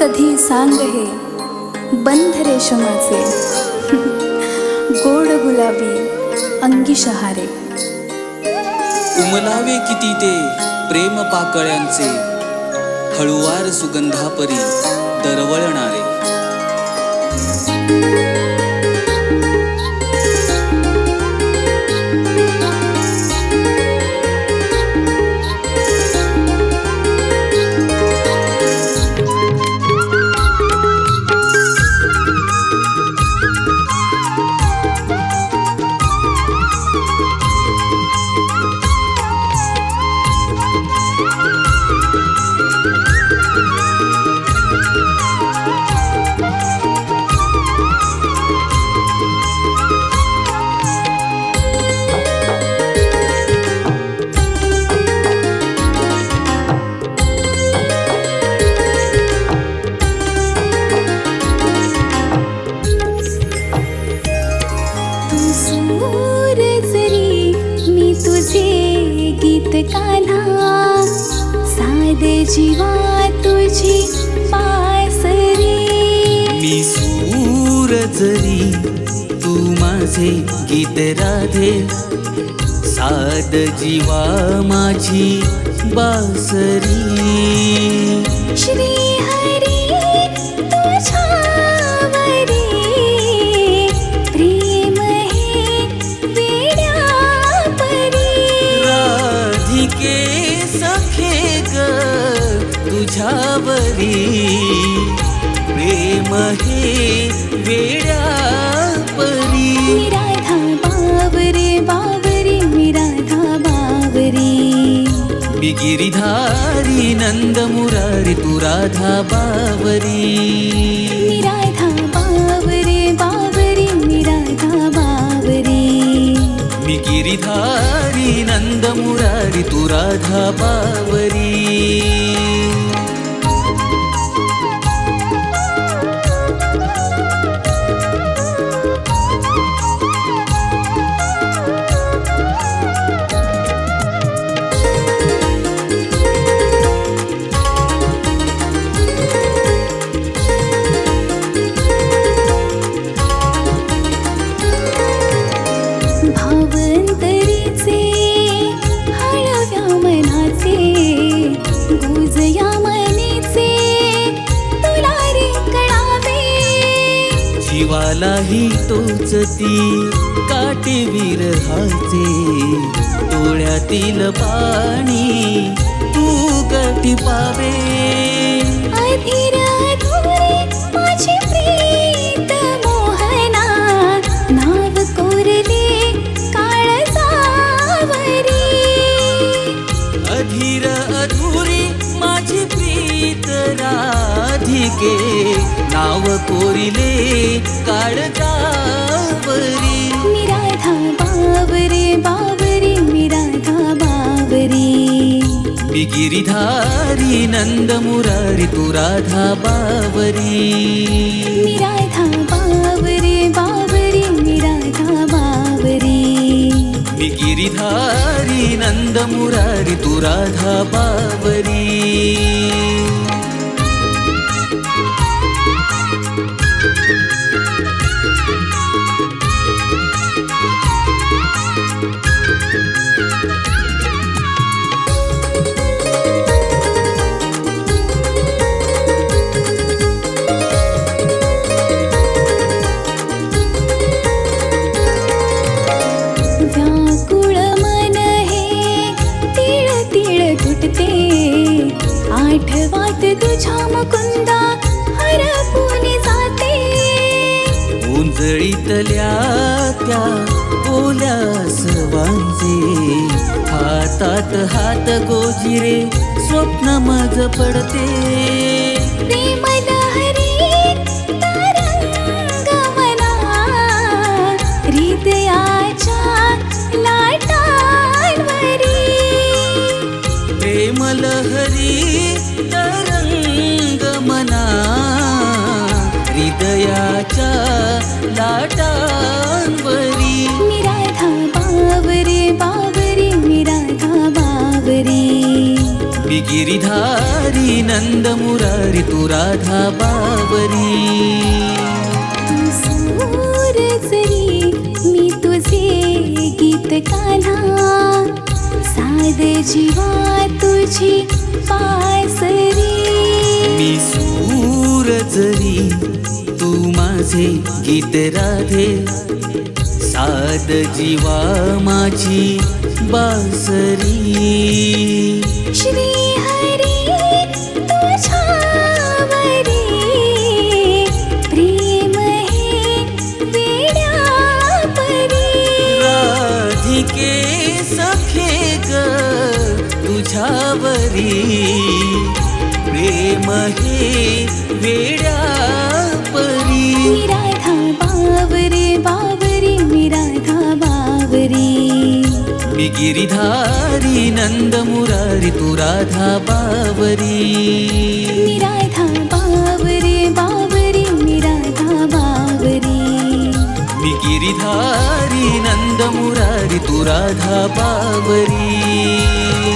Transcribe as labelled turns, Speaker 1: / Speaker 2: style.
Speaker 1: कधी सांग हे? बंध रेशमाचे गोड गुलाबी अंगी शहारे.
Speaker 2: उमलावे किती ते प्रेम पाकळ्यांचे. हळुवार सुगंधापरी दरवळणारे.
Speaker 1: कान्हा साधे जीवा तुझी पासरी
Speaker 2: मी सूर जरी तू माझे गीत राधे. साद जीवा माझी बासरी.
Speaker 1: श्री तुझ्यावरी प्रेम हे वेड्या परी राधा बावरे बावरे मी राधा बावरी.
Speaker 2: मी गिरिधारी नंद मुरारी तू राधा बावरी. गिरिधारी नंद मुरारी तू राधा बावरी. जीवालाही तोचती काटे विरहाचे डोळ्यातील पाणी. तू गटी पावे.
Speaker 1: अधीर अधुरे माझे प्रीत मोहना नाव कोरले काळजावरी.
Speaker 2: अधीर अधुरी माझी प्रीत राधिके. नाव कोरिले काळजावरी
Speaker 1: मी राधा बावरे बावरे मी राधा बावरी.
Speaker 2: मी गिरिधारी नंद मुरारी तू राधा बावरी.
Speaker 1: मी राधा बावरे बावरे मी राधा बावरे.
Speaker 2: मी गिरिधारी नंद मुरारी तू राधा बावरी.
Speaker 1: आठवात तुझ्या मुकुंदा हरपून जाते.
Speaker 2: उंजळीतल्या त्या हातात हात गोजिरे स्वप्न मज पडते.
Speaker 1: लाटांवरी.
Speaker 2: गिरिधारी नंद मुरारी तू राधा बावरी.
Speaker 1: तू सूर जरी मी तुझे गीत कान्हा साध जीवा तुझी पासरी
Speaker 2: मी सूर जरी तू माझे गीत राधे. साद जीवा माझी बासरी.
Speaker 1: श्री तुझ्यावरी प्रेम हे वेड्या परी. राधा बावरे बावरी मी राधा बावरी.
Speaker 2: मी गिरिधारी नंद मुरारी तू राधा बावरी.
Speaker 1: मी राधा बावरे बावरी मी राधा बावरी.
Speaker 2: मी गिरिधारी नंद मुरारी तू राधा बावरी.